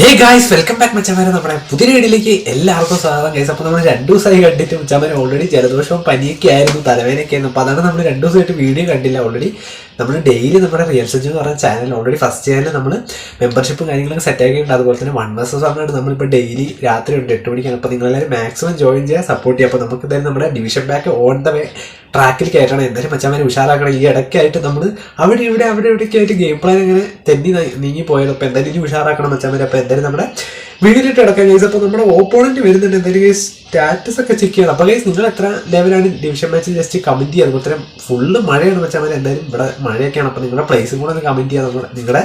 ഹേ guys welcome back മച്ചമാരെ നമ്മുടെ പുതിയ വീട്ടിലേക്ക് എല്ലാവർക്കും സ്വാഗതം ഗൈസ് അപ്പോൾ നമ്മൾ രണ്ടു ദിവസമായി കണ്ടിട്ട് മച്ചാമാരെ ഓൾറെഡി ജലദോഷവും പനിയൊക്കെ ആയിരുന്നു തലവേനൊക്കെ ആയിരുന്നു. അപ്പോൾ അതാണ് നമ്മൾ രണ്ടു ദിവസമായിട്ട് വീഡിയോ കണ്ടില്ല ഓൾറെഡി നമ്മൾ ഡെയിലി നമ്മുടെ റിയൽ സജ് എന്ന് പറഞ്ഞ ചാനൽ ഓൾറെഡി ഫസ്റ്റ് ചാനൽ നമ്മൾ മെമ്പർഷിപ്പും കാര്യങ്ങളൊക്കെ സെറ്റ് ആക്കിയിട്ടുണ്ട്. അതുപോലെ തന്നെ വൺ വേഴ്സസ് പറഞ്ഞിട്ട് നമ്മളിപ്പോൾ ഡെയിലി രാത്രി ഉണ്ട് എട്ട് മണിക്കാണ്. അപ്പോൾ നിങ്ങളെല്ലാവരും മാക്സിമം ജോയിൻ ചെയ്യുക സപ്പോർട്ട് ചെയ്യുക അപ്പോൾ നമുക്ക് എന്തായാലും നമ്മുടെ division back on the way ട്രാക്കിൽ കയറ്റണം എന്തായാലും മച്ചാമാരെ ഉഷാറാക്കണം. ഈ ഇടയ്ക്കായിട്ട് നമ്മൾ അവിടെ ഇവിടെ അവിടെ ഇവിടെയൊക്കെ ആയിട്ട് ഗെയിം പ്ലാൻ ഇങ്ങനെ തെന്നി നീങ്ങി പോയാലും അപ്പോൾ എന്തായാലും ഇനി ഉഷാറാക്കണം മച്ചാമാരെ അപ്പോൾ എന്തായാലും നമ്മുടെ വീഡിയോയിട്ട് കിടക്കാൻ ഗൈസ് അപ്പോൾ നമ്മുടെ ഓപ്പോണന്റ് വരുന്നുണ്ട്. എന്തായാലും ഗൈസ് സ്റ്റാറ്റസ് ഒക്കെ ചെക്ക് ചെയ്യണം. അപ്പോൾ ഗൈസ് നിങ്ങൾ എത്ര ലെവലാണ് ഡിവിഷൻ മാച്ച് ജസ്റ്റ് കമന്റ് ചെയ്യുക. അതുപോലെ ഫുള്ള് മഴയാണ് മതി എന്തായാലും ഇവിടെ മഴയൊക്കെയാണ്. അപ്പോൾ നിങ്ങളുടെ പ്ലേസും കൂടെ ഒന്ന് കമന്റ് ചെയ്യുക. നമ്മുടെ നിങ്ങളുടെ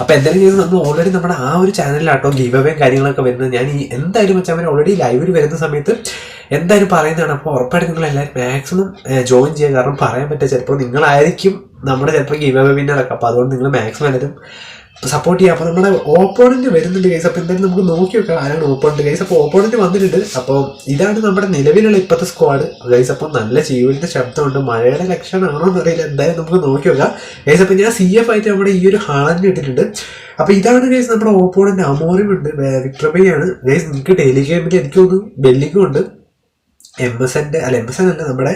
അപ്പോൾ എന്തായാലും ഗൈസ് നമ്മൾ ഓൾറെഡി നമ്മുടെ ആ ഒരു ചാനലിലാട്ടോ ഗീവ് കാര്യങ്ങളൊക്കെ വരുന്നത്. ഞാൻ ഈ എന്തായാലും വെച്ചാൽ മതി ഓൾറെഡി ലൈവിൽ വരുന്ന സമയത്ത് എന്തായാലും പറയുന്നതാണ്. അപ്പോൾ ഉറപ്പായിട്ട് നിങ്ങൾ എല്ലാവരും മാക്സിമം ജോയിൻ ചെയ്യുക. കാരണം പറയാൻ പറ്റുക ചിലപ്പോൾ നിങ്ങളായിരിക്കും നമ്മുടെ ചിലപ്പോൾ ഗീവ് അവേ വിന്നറൊക്കെ അപ്പോൾ അതുകൊണ്ട് നിങ്ങൾ മാക്സിമം എല്ലാവരും സപ്പോർട്ട് ചെയ്യാം. അപ്പോൾ നമ്മുടെ ഓപ്പോണന്റ് വരുന്നുണ്ട് കേസ് അപ്പോൾ എന്തായാലും നമുക്ക് നോക്കി വെക്കാം ആരാണ് ഓപ്പോണന്റ് കേസ് അപ്പോൾ ഓപ്പോണന്റ് വന്നിട്ടുണ്ട്. അപ്പോൾ ഇതാണ് നമ്മുടെ നിലവിലുള്ള ഇപ്പോഴത്തെ സ്ക്വാഡ് ഗൈസ് അപ്പോൾ നല്ല ചീവലിന്റെ ശബ്ദമുണ്ട്. മഴയുടെ ലക്ഷണമാണോ എന്നറിയില്ല. എന്തായാലും നമുക്ക് നോക്കി വെക്കാം. ഗൈസ് അപ്പോൾ ഞാൻ സി എഫ് ആയിട്ട് നമ്മുടെ ഈ ഒരു ഹാളന്റ് ഇട്ടിട്ടുണ്ട്. അപ്പോൾ ഇതാണ് ഗൈസ് നമ്മുടെ ഓപ്പോണന്റ് അമോറും ഉണ്ട്. വിക്ട്രമയാണ് ഗൈസ് നിങ്ങൾക്ക് ഡെയിലി ഗെയിമിൽ എനിക്ക് ബെല്ലിങ്ങും ഉണ്ട്. എം എസ് എന്റെ അല്ല എം എസ് എൻ അല്ല നമ്മുടെ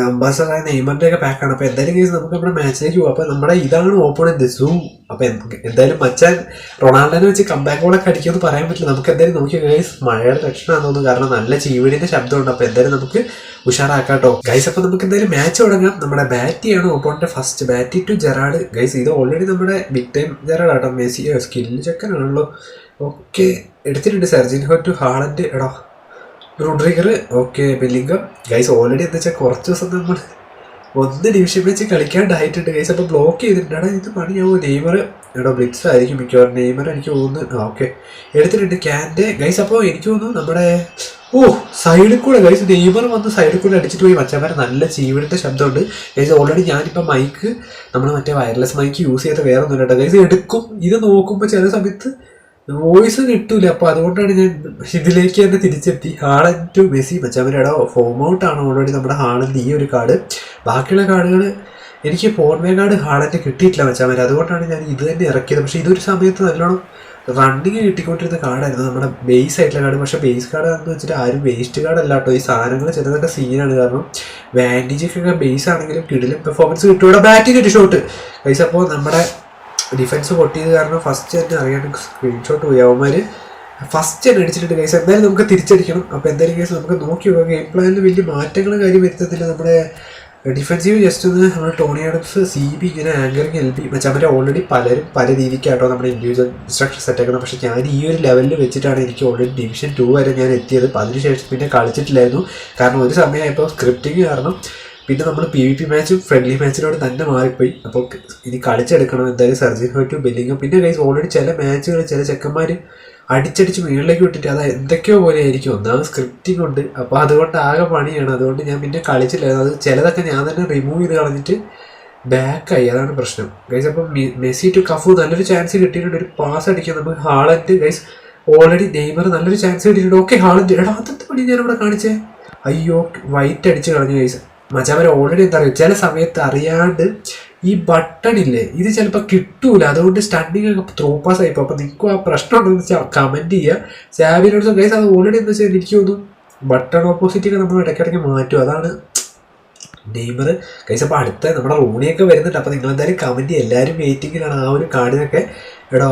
അംബാസഡറായ നെയ്മറിന്റെ ഒക്കെ പാക്കാണ് അപ്പോൾ എന്തായാലും കേസ് നമുക്ക് നമ്മുടെ മാച്ചിലേക്ക് പോകും അപ്പോൾ നമ്മുടെ ഇതാണ് ഓപ്പോണന്റ് സൂ അപ്പോൾ എന്തായാലും മച്ചാൻ റൊണാൾഡോനെ വെച്ച് കമ്പാക്കോളൊക്കെ അടിക്കുമെന്ന് പറയാൻ പറ്റില്ല. നമുക്ക് എന്തായാലും നോക്കി ഗൈസ് മഴയുടെ ലക്ഷണമാണെന്ന് തോന്നുന്നു. കാരണം നല്ല ചീവീടിന്റെ ശബ്ദമുണ്ട്. അപ്പോൾ എന്തായാലും നമുക്ക് ഉഷാറാക്കാം കേട്ടോ ഗൈസ് അപ്പോൾ നമുക്ക് എന്തായാലും മാച്ച് തുടങ്ങാം. നമ്മുടെ ബാറ്റിയാണ് ഓപ്പോണന്റ് ഫസ്റ്റ് ബാറ്റി ടു ജെറാഡ് ഗൈസ് ഇത് ഓൾറെഡി നമ്മുടെ ബിഗ് ടൈം ജെറാഡ് ആട്ടോ. മെസ്സി സ്കില്ല് ചെക്കനാണല്ലോ ഓക്കെ എടുത്തിട്ടുണ്ട് സർജിൻ ഹോ ടു ഹാളൻഡ് എടോ. റോഡ്രിഗർ ഓക്കെ ബെല്ലിംഗം ഗൈസ് ഓൾറെഡി എന്താ വെച്ചാൽ കുറച്ച് ദിവസം നമ്മൾ ഒന്ന് ഡിവിഷൻ വെച്ച് കളിക്കാണ്ടായിട്ടുണ്ട് ഗൈസ് അപ്പോൾ ബ്ലോക്ക് ചെയ്തിട്ടുണ്ട് ഇത് പണിയാവോ നെയ്മർ എടോ ബ്ലിറ്റ്സ് ആയിരിക്കും മിക്കവാറും. നെയ്മർ എനിക്ക് തോന്നുന്നു ഓക്കെ എടുത്തിട്ടുണ്ട് ക്യാന്റെ ഗൈസ് അപ്പോൾ എനിക്ക് തോന്നുന്നു നമ്മുടെ ഓ സൈഡിൽ കൂടെ. ഗൈസ് നെയ്മർ വന്ന് സൈഡിൽ കൂടെ അടിച്ചിട്ട് പോയി. മച്ചാമാരെ നല്ല ജീവിതത്തെ ശബ്ദമുണ്ട്. ഗൈസ് ഓൾറെഡി ഞാനിപ്പോൾ മൈക്ക് നമ്മൾ മറ്റേ വയർലെസ് മൈക്ക് യൂസ് ചെയ്ത വേറെ ഒന്നും കേട്ടോ ഗൈസ് എടുക്കും. ഇത് നോക്കുമ്പോൾ ചില സമയത്ത് വോയിസ് കിട്ടൂല. അപ്പൊ അതുകൊണ്ടാണ് ഞാൻ ഇതിലേക്ക് തന്നെ തിരിച്ചെത്തി. ഹാളൻ ടു മെസ്സി മച്ചവരുടെ ഫോം ഔട്ട് ആണ് ഓൾറെഡി നമ്മുടെ ഹാളന്റെ ഈ ഒരു കാർഡ് ബാക്കിയുള്ള കാർഡുകൾ എനിക്ക് ഫോർമേ കാർഡ് ഹാളന്റെ കിട്ടിയിട്ടില്ല മച്ചാമര അതുകൊണ്ടാണ് ഞാൻ ഇത് തന്നെ ഇറക്കിയത്. പക്ഷെ ഇതൊരു സമയത്ത് നല്ലോണം റണ്ണിങ് കിട്ടിക്കൊണ്ടിരുന്ന കാർഡായിരുന്നു നമ്മുടെ ബേസ് ആയിട്ടുള്ള കാർഡ് പക്ഷേ ബേസ് കാർഡ് എന്ന് വെച്ചിട്ട് ആരും വേസ്റ്റ് കാർഡ് അല്ല കേട്ടോ. ഈ സാധനങ്ങൾ ചിലതൊക്കെ സീനാണ് കാരണം വാൻഡിജൊക്കെ ബേസ് ആണെങ്കിലും കിടിലും പെർഫോമൻസ് കിട്ടും. ഇവിടെ ബാറ്റിംഗ് ഒരു ഷോട്ട് പൈസ അപ്പോൾ നമ്മുടെ ഡിഫൻസ് പൊട്ടിയത് കാരണം ഫസ്റ്റ് തന്നെ അറിയാണ്ട് സ്ക്രീൻഷോട്ട് പോയി. അവന്മാർ ഫസ്റ്റ് തന്നെ അടിച്ചിട്ടുണ്ട് കേസ് എന്തായാലും നമുക്ക് തിരിച്ചടിക്കണം. അപ്പോൾ എന്തായാലും കേസ് നമുക്ക് നോക്കി നോക്കാം. ഗെയിം പ്ലാനിൽ വലിയ മാറ്റങ്ങൾ കാര്യം വരുത്തത്തില്ല നമ്മുടെ ഡിഫൻസീവ് ജസ്റ്റ് ഒന്ന് നമ്മുടെ ടോണി ആഡംസ് സി ബി ഇങ്ങനെ ആങ്കറിങ് എൽ ബി വെച്ചാൽ അവരെ ഓൾറെഡി പലരും പല രീതിക്കാട്ടോ നമ്മുടെ ഇൻഡിവിജ്വൽ ഇൻസ്ട്രക്ഷൻ സെറ്റ് ആക്കണം പക്ഷേ ഞാൻ ഈ ഒരു ലെവലിൽ വെച്ചിട്ടാണ് എനിക്ക് ഓൾറെഡി ഡിവിഷൻ ടു വരെ ഞാൻ എത്തിയത്. അപ്പോൾ അതിനുശേഷം പിന്നെ കളിച്ചിട്ടില്ലായിരുന്നു. കാരണം ഒരു സമയമായപ്പോൾ സ്ക്രിപ്റ്റിംഗ് കാരണം പിന്നെ നമ്മൾ പി വി പി മാച്ചും ഫ്രണ്ട്ലി മാച്ചിനോട് തന്നെ മാറിപ്പോയി. അപ്പോൾ ഇനി കളിച്ചെടുക്കണം എന്തായാലും സർജിൻ ഹോയിട്ടും ബില്ലിങ്ങും പിന്നെ കൈസ് ഓൾറെഡി ചില മാച്ചുകൾ ചില ചെക്കന്മാർ അടിച്ചടിച്ച് മുകളിലേക്ക് വിട്ടിട്ട് അത് എന്തൊക്കെയോ പോലെ ആയിരിക്കും ഒന്നാമത് സ്ക്രിപ്റ്റിംഗ് ഉണ്ട്. അപ്പോൾ അതുകൊണ്ട് ആകെ പണിയാണ്. അതുകൊണ്ട് ഞാൻ പിന്നെ കളിച്ചില്ല അത് ചിലതൊക്കെ ഞാൻ തന്നെ റിമൂവ് ചെയ്ത് കളഞ്ഞിട്ട് ബാക്കായി അതാണ് പ്രശ്നം. ഗൈസ് അപ്പം മെസ്സി ടു കഫു നല്ലൊരു ചാൻസ് കിട്ടിയിട്ടുണ്ട്. ഒരു പാസ് അടിക്കാൻ നമുക്ക് ഹാളൻഡ് ഗൈസ് ഓൾറെഡി നെയ്മർ നല്ലൊരു ചാൻസ് കിട്ടിയിട്ടുണ്ട്. ഓക്കെ ഹാളൻഡ് എടാ പണി ഞാൻ ഇവിടെ കാണിച്ചേ? അയ്യോ വൈറ്റ് അടിച്ച് കളഞ്ഞു ഗൈസ് മച്ചാമരെ ഓൾറെഡി എന്താ പറയുക ചില സമയത്ത് അറിയാണ്ട് ഈ ബട്ടൺ ഇല്ലേ ഇത് ചിലപ്പോൾ കിട്ടൂല. അതുകൊണ്ട് സ്റ്റണ്ടിങ് ഒക്കെ ത്രൂ പാസ് ആയിപ്പോ അപ്പൊ നിൽക്കും ആ പ്രശ്നം ഉണ്ടെന്ന് വെച്ചാൽ കമന്റ് ചെയ്യുക സാബിനോട് ഗൈസ് അത് ഓൾറെഡി എന്താ വെച്ചാൽ എനിക്ക് തോന്നുന്നു ബട്ടൺ ഓപ്പോസിറ്റ് ഒക്കെ നമ്മൾ ഇടയ്ക്കിടയ്ക്ക് മാറ്റും. അതാണ് നെയ്മർ. കൈസ് അപ്പോൾ അടുത്ത നമ്മുടെ റൂണിയൊക്കെ വരുന്നുണ്ട്. അപ്പോൾ നിങ്ങൾ എന്തായാലും കമന്റ് എല്ലാവരും വെയിറ്റിങ്ങിലാണ് ആ ഒരു കാർഡിനൊക്കെ എടോ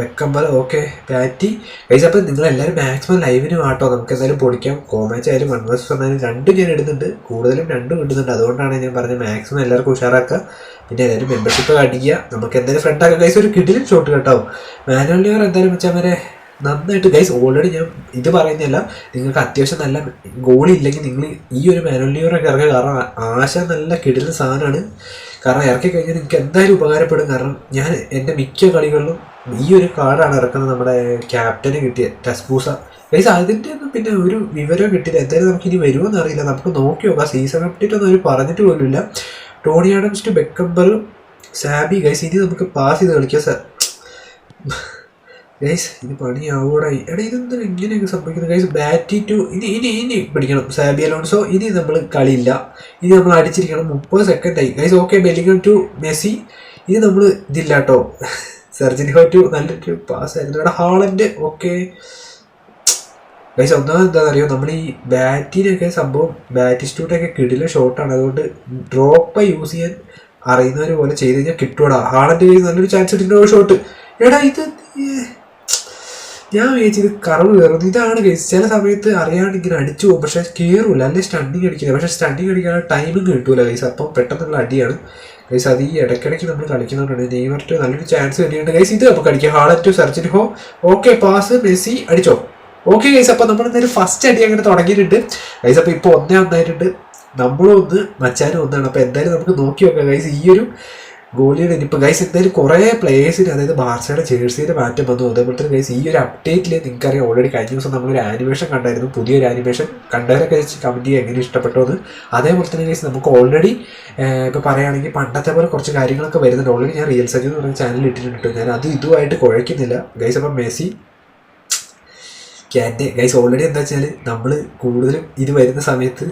ബെക്കമ്പർ ഓക്കെ പാറ്റി. കൈസ് അപ്പോൾ നിങ്ങൾ എല്ലാവരും മാക്സിമം ലൈവിന് ആട്ടോ നമുക്ക് എന്തായാലും പൊളിക്കാം. കോമാച്ച് ആയാലും വൺ വേഴ്സ് പറഞ്ഞാലും രണ്ടും ഞാൻ ഇടുന്നുണ്ട്. കൂടുതലും രണ്ടും ഇടുന്നുണ്ട്. അതുകൊണ്ടാണ് ഞാൻ പറഞ്ഞത് മാക്സിമം എല്ലാവർക്കും ഉഷാറാക്കുക. പിന്നെ എല്ലാവരും മെമ്പർഷിപ്പ് കാണിക്കുക നമുക്ക് എന്തായാലും ഫ്രണ്ടാക്കാം കൈസ് ഒരു കിഡിലും ഷോട്ട് കേട്ടോ. മാനുവൽ ലിയർ എന്തായാലും വെച്ചാൽ വരെ നന്നായിട്ട്. ഗൈസ് ഓൾറെഡി ഞാൻ ഇത് പറയുന്നില്ല നിങ്ങൾക്ക് അത്യാവശ്യം നല്ല ഗോൾ ഇല്ലെങ്കിൽ നിങ്ങൾ ഈ ഒരു മാനുവലിയൊക്കെ ഇറക്കുക കാരണം ആശ നല്ല കിടുന്ന സാധനമാണ്. കാരണം ഇറക്കി കഴിഞ്ഞാൽ നിങ്ങൾക്ക് എന്തായാലും ഉപകാരപ്പെടും. കാരണം ഞാൻ എന്റെ മിക്ക കളികളിലും ഈ ഒരു കാർഡാണ് ഇറക്കുന്നത് നമ്മുടെ ക്യാപ്റ്റന് കിട്ടിയ ടെസ്കൂസ ഗൈസ് അതിന്റെ ഒന്നും പിന്നെ ഒരു വിവരം കിട്ടില്ല എന്തായാലും നമുക്ക് ഇനി വരുമോ അറിയില്ല. നമുക്ക് നോക്കി നോക്കാം. സീസൺ അപ്ഡേറ്റ് ഒന്നും അവർ പറഞ്ഞിട്ട് പോലുമില്ല. Tony Adams to Beckenbauer Xabi guys ഇനി നമുക്ക് പാസ് ചെയ്ത് കളിക്കാം സാർ ഗൈസ് ഇത് പണിയാവൂടായി എടാ ഇതെന്താ ഇങ്ങനെയൊക്കെ സംഭവിക്കുന്നത്? ഗൈസ് ബാറ്റി ടു ഇനി ഇനി ഇനി പിടിക്കണം. സാബി അലോൺസോ ഇനി നമ്മൾ കളിയില്ല. ഇനി നമ്മൾ അടിച്ചിരിക്കണം. മുപ്പത് സെക്കൻഡ് ആയി. Guys okay Bellingham to Messi ഇനി നമ്മൾ ഇതില്ല കേട്ടോ. സെർജിനിഹോ ഹോറ്റു നല്ലൊരു പാസ് ആയിരുന്നു. ഇവിടെ ഹാളന്റെ ഓക്കെ ഗൈസ് ഒന്നാമത് എന്താണെന്ന് അറിയോ നമ്മൾ ഈ ബാറ്റിനൊക്കെ സംഭവം ബാറ്റിസ്റ്റൂട്ടൊക്കെ കിടില ഷോട്ടാണ് അതുകൊണ്ട് ഡ്രോപ്പ് യൂസ് ചെയ്യാൻ അറിയുന്നവർ പോലെ ചെയ്ത് കഴിഞ്ഞാൽ കിട്ടൂടാ. ഹാളന്റെ കയ്യിൽ നല്ലൊരു ചാൻസ് കിട്ടുന്ന ഷോട്ട് എടാ ഇത് ഞാൻ വിചാരിച്ചത് കറവ് കയറും ഇതാണ് കേസ് ചില സമയത്ത് അറിയാണ്ട് ഇങ്ങനെ അടിച്ചു പോകും. പക്ഷെ കയറൂല അല്ലെ സ്റ്റണ്ടിങ് അടിക്കില്ല പക്ഷെ സ്റ്റണ്ടിങ് അടിക്കാൻ ടൈമിങ് കിട്ടൂല കൈസ് അപ്പം പെട്ടെന്നുള്ള അടിയാണ്. ഗൈസ് അത് ഈ ഇടയ്ക്കിടയ്ക്ക് നമ്മൾ കളിക്കുന്നുണ്ട് നെയ്മർ നല്ലൊരു ചാൻസ് കിട്ടിയിട്ടുണ്ട് ഗൈസ് ഇത് നമുക്ക് അടിക്കാം. ഹാളൻ ടു സർജിൻ ഹോ ഓക്കെ പാസ് മെസ്സി അടിച്ചോ? ഓക്കെ ഗൈസ് അപ്പോൾ നമ്മൾ എന്തായാലും ഫസ്റ്റ് അടി അങ്ങനെ തുടങ്ങിയിട്ടുണ്ട്. ഗൈസ് അപ്പോൾ ഇപ്പോൾ ഒന്നേ ഒന്നായിട്ടുണ്ട്. നമ്മളും ഒന്ന് മച്ചാനും ഒന്നാണ്. അപ്പോൾ എന്തായാലും നമുക്ക് നോക്കി നോക്കാം ഗൈസ് ഈ ഒരു ഗോളിയുടെ ഇനിയിപ്പോൾ ഗൈസ് എന്തായാലും കുറേ പ്ലേയേഴ്സിന് അതായത് ബാർസയുടെ ജേഴ്സിയുടെ മാറ്റം വന്നു. അതേപോലെ തന്നെ ഗൈസ് ഈ ഒരു അപ്ഡേറ്റിൽ നിങ്ങൾക്കറിയാം ഓൾറെഡി കഴിഞ്ഞ ദിവസം നമ്മളൊരു ആനിമേഷൻ കണ്ടായിരുന്നു. പുതിയൊരു ആനിമേഷൻ കണ്ടവരൊക്കെ കമന്റ് ചെയ്യുക എങ്ങനെ ഇഷ്ടപ്പെട്ടോ എന്ന്. അതേപോലെ തന്നെ ഗൈസ് നമുക്ക് ഓൾറെഡി ഇപ്പോൾ പറയുകയാണെങ്കിൽ പണ്ടത്തെ പോലെ കുറച്ച് കാര്യങ്ങളൊക്കെ വരുന്നുണ്ട്. ഓൾറെഡി ഞാൻ റിയൽ സജി എന്ന് പറഞ്ഞ ചാനൽ ഇട്ടിട്ടുണ്ട് ഞാൻ അത് ഇതുമായിട്ട് കുഴയ്ക്കുന്നില്ല. ഗൈസ് അപ്പം മെസ്സി ക്യാന്റെ ഗൈസ് ഓൾറെഡി എന്താ വെച്ചാൽ നമ്മൾ കൂടുതലും ഇത് വരുന്ന സമയത്ത്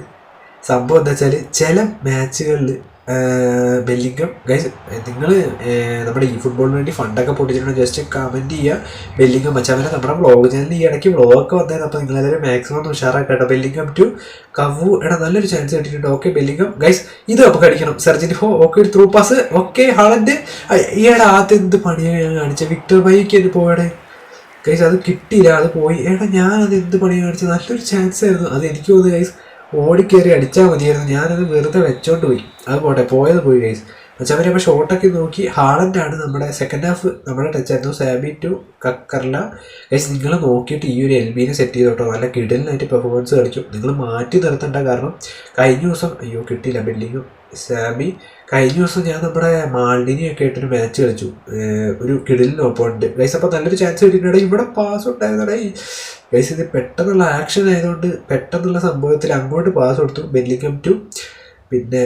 സംഭവം എന്താ വെച്ചാൽ ചില മാച്ചുകളിൽ ബെല്ലിങ്കം. ഗൈസ് നിങ്ങൾ നമ്മുടെ ഈ ഫുട്ബോളിന് വേണ്ടി ഫണ്ടൊക്കെ പൊട്ടിച്ചിട്ടുണ്ട്. ജസ്റ്റ് കമന്റ് ചെയ്യുക ബെല്ലിങ്കം മച്ചാമനെ നമ്മുടെ വ്ളോഗ് ചാനലിൽ ഈ ഇടയ്ക്ക് വ്ളോഗൊക്കെ വന്നായിരുന്നു അപ്പോൾ നിങ്ങളെല്ലാവരും മാക്സിമം ഒന്ന് ഉഷാറാക്കട്ടെ ബെല്ലിങ്കം ടു കവു എടാ നല്ലൊരു ചാൻസ് കിട്ടിയിട്ടുണ്ട്. ഓക്കെ ബെല്ലിങ്കം. ഗൈസ് ഇത് നമുക്ക് അടിക്കണം സെർജിൻ ഹോ ഓക്കെ ഒരു ത്രൂ പാസ് ഓക്കെ ഹാളന്റെ ഈയിടെ ആദ്യം എന്ത് പണിയാണ് ഞാൻ കാണിച്ചത് വിക്ടർ ബൈക്ക് ഇത് പോയടെ. ഗൈസ് അത് കിട്ടിയില്ല. അത് പോയി. എടാ ഞാൻ അത് എന്ത് പണിയാണ് കാണിച്ചത് നല്ലൊരു ചാൻസ് ആയിരുന്നു. അത് എനിക്ക് തോന്നുന്നു ഗൈസ് ഓടിക്കയറി അടിച്ചാൽ മതിയായിരുന്നു. ഞാനത് വെറുതെ വെച്ചോണ്ട് പോയി. അത് പോട്ടെ പോയത് പോയി ഗൈസ് മച്ചവരെ അപ്പോൾ ഷോട്ടൊക്കെ നോക്കി. ഹാളന്റാണ് നമ്മുടെ സെക്കൻഡ് ഹാഫ് നമ്മുടെ ടച്ച് ആയിരുന്നു. സാബി ടു കക്കർല ഗൈസ് നിങ്ങൾ നോക്കിയിട്ട് ഈ ഒരു എൽ ബിനെ സെറ്റ് ചെയ്തോട്ടോ. നല്ല കിടലിനായിട്ട് പെർഫോമൻസ് കളിക്കും നിങ്ങൾ മാറ്റി നിർത്തേണ്ട കാരണം കഴിഞ്ഞ ദിവസം അയ്യോ കിട്ടിയില്ല ബിൽഡിങ്ങും സാബി കഴിഞ്ഞ ദിവസം ഞാൻ നമ്മുടെ മാൾഡിനിയൊക്കെ ആയിട്ടൊരു മാച്ച് കളിച്ചു. ഒരു കിടിലിന് ഒപ്പമുണ്ട്. ഗൈസ് അപ്പോൾ നല്ലൊരു ചാൻസ് കിട്ടിയിട്ടുണ്ട്. ഇവിടെ പാസ് ഉണ്ടായിരുന്നേ ഗൈസ് ഇത് പെട്ടെന്നുള്ള ആക്ഷൻ ആയതുകൊണ്ട് പെട്ടെന്നുള്ള സംഭവത്തിൽ അങ്ങോട്ട് പാസ് കൊടുത്തു. ബെല്ലിങ്കം ടു പിന്നെ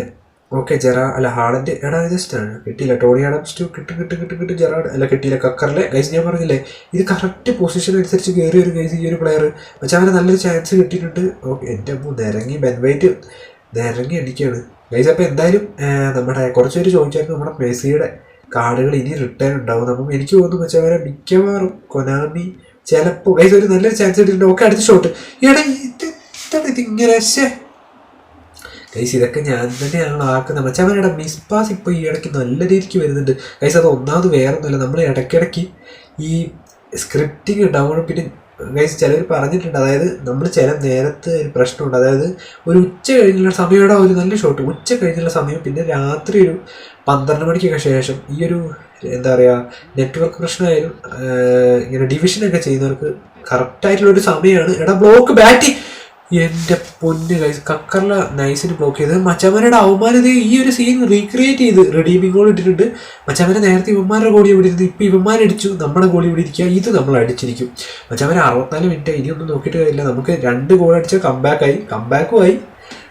ഓക്കെ ജെറാ അല്ല ഹാളന്റെ എടാ ജസ്റ്റാണ് കിട്ടിയില്ല. ടോണി ആഡംസ് ടു കിട്ടും കിട്ടും കിട്ടും കിട്ടും ജെറാഡ് അല്ല കിട്ടിയില്ല. കക്കറിലെ ഗൈസ് ഞാൻ പറഞ്ഞില്ലേ ഇത് കറക്റ്റ് പൊസിഷൻ അനുസരിച്ച് കയറി ഒരു ഗൈസ് ഈ ഒരു പ്ലെയർ പക്ഷെ അവന് നല്ലൊരു ചാൻസ് കിട്ടിയിട്ടുണ്ട്. ഓക്കെ എന്റെ അമ്മ നിരങ്ങി ബെൻവൈറ്റ് നിരങ്ങി അടിക്കുകയാണ് ഗൈസ് അപ്പോൾ എന്തായാലും നമ്മുടെ കുറച്ച് പേര് ചോദിച്ചായിരുന്നു നമ്മുടെ മെസ്സിയുടെ കാർഡുകൾ ഇനി റിട്ടേൺ ഉണ്ടാവും. അപ്പം എനിക്ക് തോന്നുന്നു വെച്ചാൽ അവരെ മിക്കവാറും കൊനാമി ചിലപ്പോൾ ഗൈസ് ഒരു നല്ലൊരു ചാൻസ് കിട്ടിയിട്ടുണ്ട്. ഓക്കെ അടുത്ത ഷോട്ട് എടാ ഇത് എന്താണ് ശ്ശേ. ഗൈസ് ഇതൊക്കെ ഞാൻ തന്നെയാണ് ആക്കുന്നത്. അവരുടെ മിസ് പാസ് ഇപ്പോൾ ഈ ഇടയ്ക്ക് നല്ല രീതിക്ക് വരുന്നുണ്ട്. ഗൈസ് അത് ഒന്നാമത് വേറൊന്നുമില്ല. നമ്മൾ ഇടയ്ക്കിടയ്ക്ക് ഈ സ്ക്രിപ്റ്റിങ് ഉണ്ടാവണം പിന്നെ ഗൈസ് ചിലർ പറഞ്ഞിട്ടുണ്ട്. അതായത് നമ്മൾ ചില നേരത്തെ ഒരു പ്രശ്നമുണ്ട്. അതായത് ഒരു ഉച്ച കഴിഞ്ഞുള്ള സമയയുടെ ഒരു നല്ല ഷോട്ട് ഉച്ച കഴിഞ്ഞുള്ള സമയം പിന്നെ രാത്രി ഒരു പന്ത്രണ്ട് മണിക്കൊക്കെ ശേഷം ഈ ഒരു എന്താ പറയുക നെറ്റ്വർക്ക് പ്രശ്നമായാലും ഇങ്ങനെ ഡിവിഷനൊക്കെ ചെയ്യുന്നവർക്ക് കറക്റ്റായിട്ടുള്ള ഒരു സമയമാണ്. എടാ ബ്ലോക്ക് ബാറ്റി എന്റെ പൊന്ന് കൈസ് കക്കറില നൈസിന് ബ്ലോക്ക് ചെയ്ത് മച്ചമ്മരുടെ അവന്മാരത് ഈ ഒരു സീൻ റീക്രിയേറ്റ് ചെയ്ത് റെഡീമിംഗ് ഗോൾ ഇട്ടിട്ടുണ്ട്. മച്ചമ്മരെ നേരത്തെ ഇവന്മാരുടെ ഗോളി ഇവിടെ ഇരുന്ന് ഇപ്പൊ ഇവന്മാരടിച്ചു നമ്മുടെ ഗോളി ഇവിടെ ഇത് നമ്മൾ അടിച്ചിരിക്കും. മച്ചമ്മരെ അറുപത്തിനാല് മിനിറ്റ് ഇനിയൊന്നും നോക്കിയിട്ട് കാര്യമില്ല. നമുക്ക് രണ്ട് ഗോൾ അടിച്ച കംബാക്ക് ആയി. കംബാക്കും ആയി.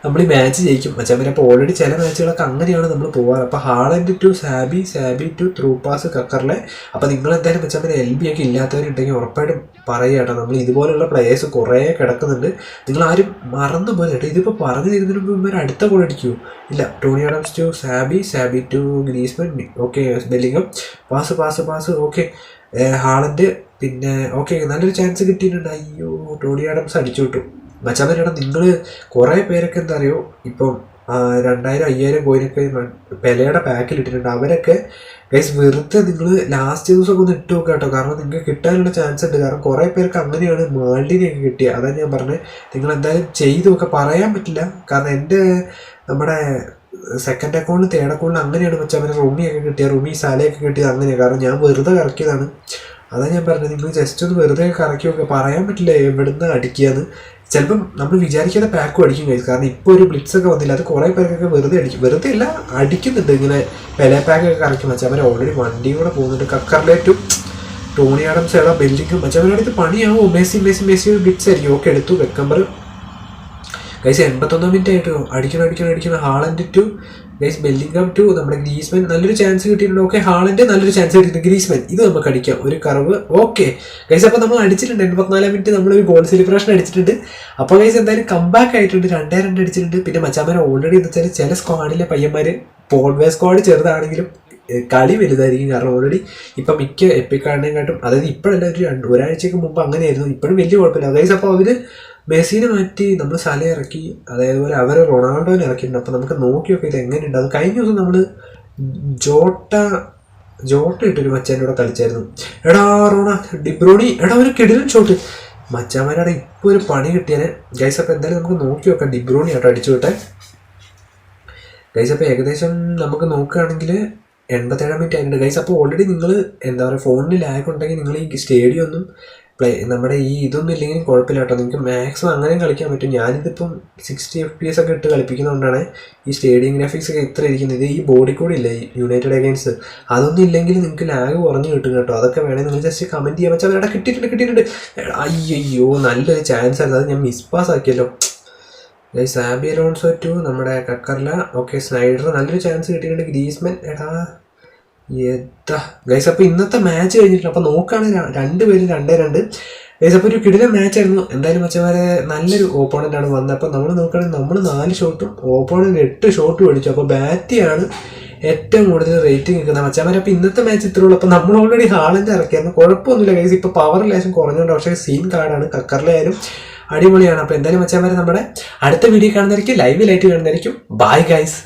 നമ്മൾ ഈ മാച്ച് ജയിക്കും മച്ചാൻ അപ്പോൾ ഓൾറെഡി ചില മാച്ചുകളൊക്കെ അങ്ങനെയാണ് നമ്മൾ പോകാറ് അപ്പോൾ Haaland to Xabi Xabi to through pass കക്കറിലെ അപ്പോൾ നിങ്ങൾ എന്തായാലും മച്ചാൻ എൽ ബി ഒക്കെ ഇല്ലാത്തവരുണ്ടെങ്കിൽ ഉറപ്പായിട്ടും പറയുക കേട്ടോ. നമ്മൾ ഇതുപോലുള്ള പ്ലേയേഴ്സ് കുറേ കിടക്കുന്നുണ്ട്. നിങ്ങൾ ആരും മറന്നു പോലെ കേട്ടോ. ഇതിപ്പോൾ പറഞ്ഞു തരുന്നതിന് മുമ്പ് ഇവർ അടുത്ത ഗോൾ അടിക്കൂ ഇല്ല. Tony Adams to Xabi Xabi to Griezmann okay Bellingham pass pass pass okay Haaland പിന്നെ ഓക്കെ നല്ലൊരു ചാൻസ് കിട്ടിയിട്ടുണ്ട്. അയ്യോ ടോണി ആഡംസ് അടിച്ചു വിട്ടു. മച്ചാമേട്ടാ നിങ്ങൾ കുറേ പേരൊക്കെ എന്താ അറിയോ ഇപ്പം രണ്ടായിരം അയ്യായിരം കോയിനൊക്കെ പെലയുടെ പാക്കിൽ ഇട്ടിട്ടുണ്ട്. അവരൊക്കെ ഗൈസ് വെറുതെ നിങ്ങൾ ലാസ്റ്റ് ദിവസമൊക്കെ ഒന്ന് ഇട്ട് നോക്കുക കേട്ടോ. കാരണം നിങ്ങൾക്ക് കിട്ടാനുള്ള ചാൻസ് ഉണ്ട്. കാരണം കുറേ പേർക്ക് അങ്ങനെയാണ് മാൾഡിനെയൊക്കെ കിട്ടിയത് അതാണ് ഞാൻ പറഞ്ഞത് നിങ്ങൾ എന്തായാലും ചെയ്തു ഒക്കെ പറയാൻ പറ്റില്ല. കാരണം എന്റെ നമ്മുടെ സെക്കൻഡ് അക്കൗണ്ട് തേർഡ് അക്കൗണ്ട് അങ്ങനെയാണ് വെച്ചാൽ അവന് റൂമിയൊക്കെ കിട്ടിയ. റൂമി സാലയൊക്കെ കിട്ടിയത് അങ്ങനെയാണ്. കാരണം ഞാൻ വെറുതെ കറക്കിയതാണ്. അതാണ് ഞാൻ പറഞ്ഞത് നിങ്ങൾ ജസ്റ്റ് ഒന്ന് വെറുതെ കറക്കി നോക്കുക പറയാൻ പറ്റില്ല എവിടുന്ന് അടിക്കുകയെന്ന് ചിലപ്പം നമ്മൾ വിചാരിക്കാതെ പാക്കും അടിക്കും കഴിച്ചു കാരണം ഇപ്പോൾ ഒരു ബ്ലിറ്റ്സ് ഒക്കെ വന്നില്ല. അത് കുറേ പേർക്കൊക്കെ വെറുതെ അടിക്കും. വെറുതെ അല്ല അടിക്കുന്നുണ്ട്. ഇങ്ങനെ പെലെ പാക്കൊക്കെ കറക്കി വെച്ചാൽ അവർ ഓൾറെഡി വണ്ടി കൂടെ പോകുന്നുണ്ട്. കക്കറിലേറ്റും ടോണി ആഡംസ് എടാ ബെല്ലിങ്ങും അവരുടെ അടുത്ത് പണിയാവും. മെസ്സി മെസ്സി മെസ്സി ഒരു ബ്ലിറ്റ്സ് ആയിരിക്കും. ഓക്കെ എടുത്തു. വെക്കമ്പർ കഴിച്ച എൺപത്തൊന്നാം മിനിറ്റ് ആയിട്ട്? അടിക്കണം അടിക്കണം അടിക്കണം. Haaland to guys Bellingham to നമ്മുടെ ഗ്രീസ്മെൻ നല്ലൊരു ചാൻസ് കിട്ടിയിട്ടുണ്ട്. ഓക്കെ ഹാളിന്റെ നല്ലൊരു ചാൻസ് കിട്ടിയിട്ടുണ്ട് ഗ്രീസ്മെൻ ഇത് നമുക്ക് അടിക്കാം. ഒരു കറവ്. ഓക്കെ ഗൈസ് അപ്പോൾ നമ്മൾ അടിച്ചിട്ടുണ്ട്. എൺപത്തിനാലാം മിനിറ്റ് നമ്മൾ ഒരു ഗോൾ സെലിബ്രേഷൻ അടിച്ചിട്ടുണ്ട്. അപ്പോൾ ഗൈസ് എന്തായാലും കംബാക്ക് ആയിട്ടുണ്ട്. രണ്ടേ രണ്ട് അടിച്ചിട്ടുണ്ട്. പിന്നെ മച്ചാമാരെ ഓൾറെഡി എന്ന് വെച്ചാൽ ചില സ്ക്വാഡിലെ പയ്യന്മാര് പോൺവേ സ്ക്വാഡ് ചെറുതാണെങ്കിലും കളി വലുതായിരിക്കും. കാരണം ഓൾറെഡി ഇപ്പം മിക്ക എപ്പിക്കാരനെക്കാട്ടും അതായത് ഇപ്പോഴല്ല ഒരു രണ്ട് ഒരാഴ്ചയ്ക്ക് മുമ്പ് അങ്ങനെയായിരുന്നു. ഇപ്പോഴും വലിയ കുഴപ്പമില്ല. അതായത് അപ്പോൾ അവർ മെസ്സിനെ മാറ്റി നമ്മൾ സല ഇറക്കി അതേപോലെ അവർ റൊണാൾഡോനെ ഇറക്കിയിട്ടുണ്ട്. അപ്പോൾ നമുക്ക് നോക്കിയൊക്കെ ഇത് എങ്ങനെയുണ്ട്? അത് കഴിഞ്ഞ ദിവസം നമ്മൾ ജോട്ട ജോട്ട ഇട്ടൊരു മച്ചാന്റെ കൂടെ കളിച്ചായിരുന്നു. എടാ റോണ ഡിബ്രോണി എടാ ഒരു കിടിലൻ ഷോട്ട് മച്ചാമാരുടെ ഇപ്പോൾ ഒരു പണി കിട്ടിയാൽ ഗൈസ് അപ്പോൾ എന്തായാലും നമുക്ക് നോക്കി നോക്കാം. ഡിബ്രോണി ആട്ടോ അടിച്ചു വിട്ടെ. ഗൈസ് അപ്പോൾ ഏകദേശം നമുക്ക് നോക്കുകയാണെങ്കിൽ എൺപത്തേഴാം മിനിറ്റ് ആയിട്ടുണ്ട്. ഗൈസ് അപ്പോൾ ഓൾറെഡി നിങ്ങൾ എന്താ പറയുക ഫോണിൽ ലാഗ് ഉണ്ടെങ്കിൽ നിങ്ങൾ ഈ സ്റ്റേഡിയം ഒന്നും പ്ലേ നമ്മുടെ ഈ ഇതൊന്നും ഇല്ലെങ്കിലും കുഴപ്പമില്ല കേട്ടോ. നിങ്ങൾക്ക് മാക്സിമം അങ്ങനെയും കളിക്കാൻ പറ്റും. ഞാനിതിപ്പം സിക്സ്റ്റി എഫ് പി എസ് ഒക്കെ ഇട്ട് കളിപ്പിക്കുന്നതുകൊണ്ടാണ് ഈ സ്റ്റേഡിയം ഗ്രാഫിക്സ് ഒക്കെ ഇത്ര ഇരിക്കുന്നത്. ഈ ബോഡി കൂടി ഇല്ല ഈ യുണൈറ്റഡ് അഗൈൻസ് അതൊന്നും ഇല്ലെങ്കിൽ നിങ്ങൾക്ക് ലാഗ് കുറഞ്ഞു കിട്ടും കേട്ടോ. അതൊക്കെ വേണമെങ്കിൽ നിങ്ങൾ ജസ്റ്റ് കമന്റ് ചെയ്യാൻ വെച്ചാൽ അവരുടെ കിട്ടിയിട്ടുണ്ട് കിട്ടിയിട്ടുണ്ട്. അയ്യോ നല്ലൊരു ചാൻസ് ആയിരുന്നു. അത് ഞാൻ മിസ് പാസ് ആക്കിയല്ലോ. ഗൈസ് സാബി അലോൺസോ ടു നമ്മുടെ കക്കർല. ഓക്കെ സ്നൈഡർ നല്ലൊരു ചാൻസ് കിട്ടിയിട്ടുണ്ട്. ഗ്രീസ്മൻ എടാ എന്താ ഗൈസ് അപ്പോൾ ഇന്നത്തെ മാച്ച് കഴിഞ്ഞിട്ടുണ്ട്. അപ്പോൾ നോക്കുകയാണെങ്കിൽ രണ്ടുപേരും രണ്ടേ രണ്ട് ഗൈസ് അപ്പോൾ ഒരു കിടിലൻ മാച്ചായിരുന്നു എന്തായാലും മച്ചമാരെ നല്ലൊരു ഓപ്പോണന്റ് ആണ് വന്നത്. അപ്പോൾ നമ്മൾ നോക്കുകയാണെങ്കിൽ നമ്മൾ നാല് ഷോട്ടും ഓപ്പോണന്റ് എട്ട് ഷോട്ടും അടിച്ചു. അപ്പോൾ ബാറ്റിയാണ് ഏറ്റവും കൂടുതൽ റേറ്റിംഗ് നിൽക്കുന്ന മച്ചാമാരെ അപ്പോൾ ഇന്നത്തെ മാച്ച് ഇത്രേ ഉള്ളൂ. അപ്പോൾ നമ്മൾ ഓൾറെഡി ഹാളിന്റെ ഇറക്കിയായിരുന്നു. കുഴപ്പമൊന്നുമില്ല ഗൈസ് ഇപ്പോൾ പവർ ലേശം കുറഞ്ഞുകൊണ്ട് പക്ഷേ സീൻ കാർഡാണ് കക്കറിലായാലും അടിപൊളിയാണ്. അപ്പോൾ എന്തായാലും വെച്ചാൽ നമ്മുടെ അടുത്ത വീഡിയോ കാണുന്നതായിരിക്കും ലൈവിലായിട്ട് കാണുന്നതായിരിക്കും. Bye guys